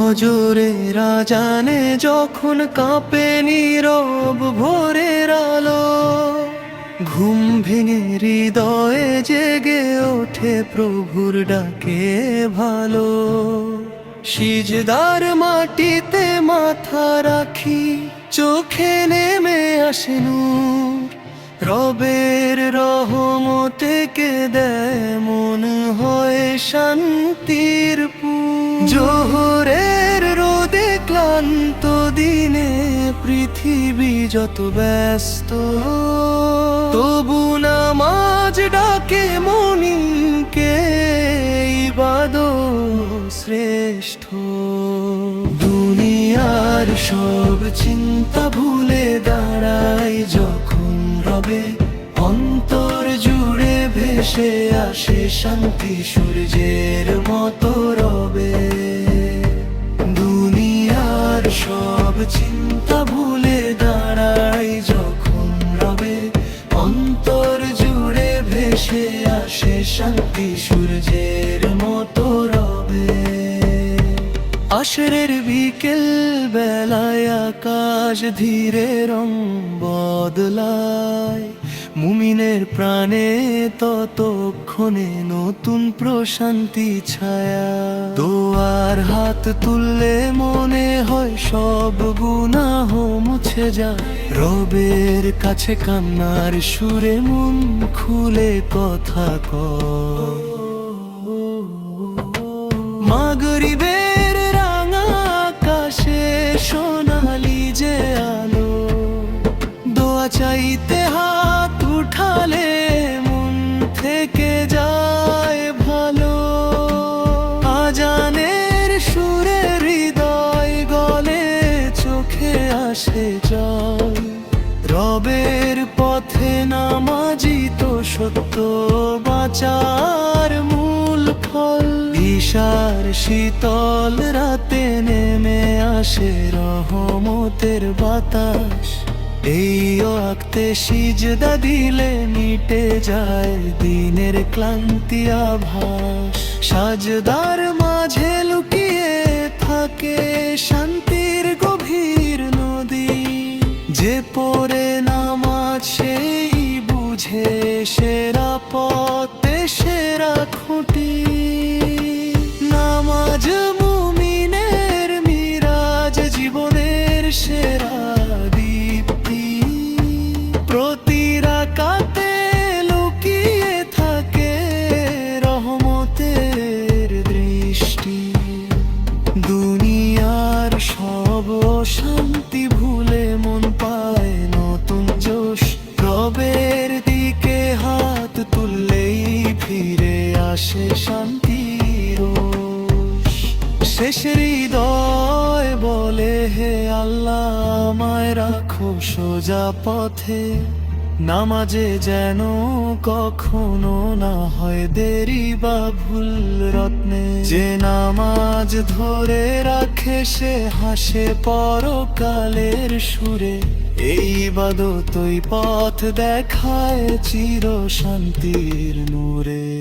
ফজরে রাজানে যখন কাঁপে নীরব ভোরের আলো, ঘুম ভেঙে হৃদয়ে জেগে ওঠে প্রভুর ডাকে ভালো সিজদার মাটিতে মাথা রাখি, চোখে নেমে আসে নূর রবের রহমতে কে দেয় মন হয় শান্তির। জোহরের পৃথিবী যত ব্যস্ত, তবু নামাজ ডাকে মনিকে ইবাদ শ্রেষ্ঠ। দুনিয়ার সব চিন্তা ভুলে দাঁড়াই যখন রবে, অন্তর জুড়ে ভেসে আসে শান্তি সূর্যের মতো রবে। চিন্তা ভুলে দাঁড়াই যখন রবে অন্তর জুড়ে ভেসে আসে শান্তি সূর্যের মতো রবে। আশরের বিকেল বেলায় আকাশ ধীরে রং বদলায়। মুমিনের প্রাণে ততক্ষণে নতুন প্রশান্তি ছায়া। দোয়ার হাত তুললে মনে হয় সব গুনাহ মুছে যায়। রবের কাছে কান্নার সুরে মন খুলে কথা কয়। উঠালে মন থেকে যায় ভালো। আজানের সুরে হৃদয় গলে চোখে আসে জল। রবের পথে নামাজি তো সত্য, বাঁচার মূল ফল। ঈশার শীতল রাতে নেমে আসে রহমতের বাতাস। এই আঁকতে সিজদা দিলে মিটে যায় দিনের ক্লান্তি আভাস। সাজদার মাঝে লুকিয়ে থাকে শান্তির গভীর নদী। যে পরে নামাজ সেই বুঝে সেরা পথে সেরা খুঁটি। নামাজ মুমিনের মিরাজ জীবনের সেরা শান্তির রোষ। শেষ হৃদয় বলে, হে আল্লাহ, আমায় রাখো সোজা পথে। নামাজে যেন কখনো না হয় দেরি বা ভুল রত্নে। যে নামাজ ধরে রাখে, সে হাসে পরকালের সুরে। এই বাদতই পথ দেখায় চির শান্তির নূরে।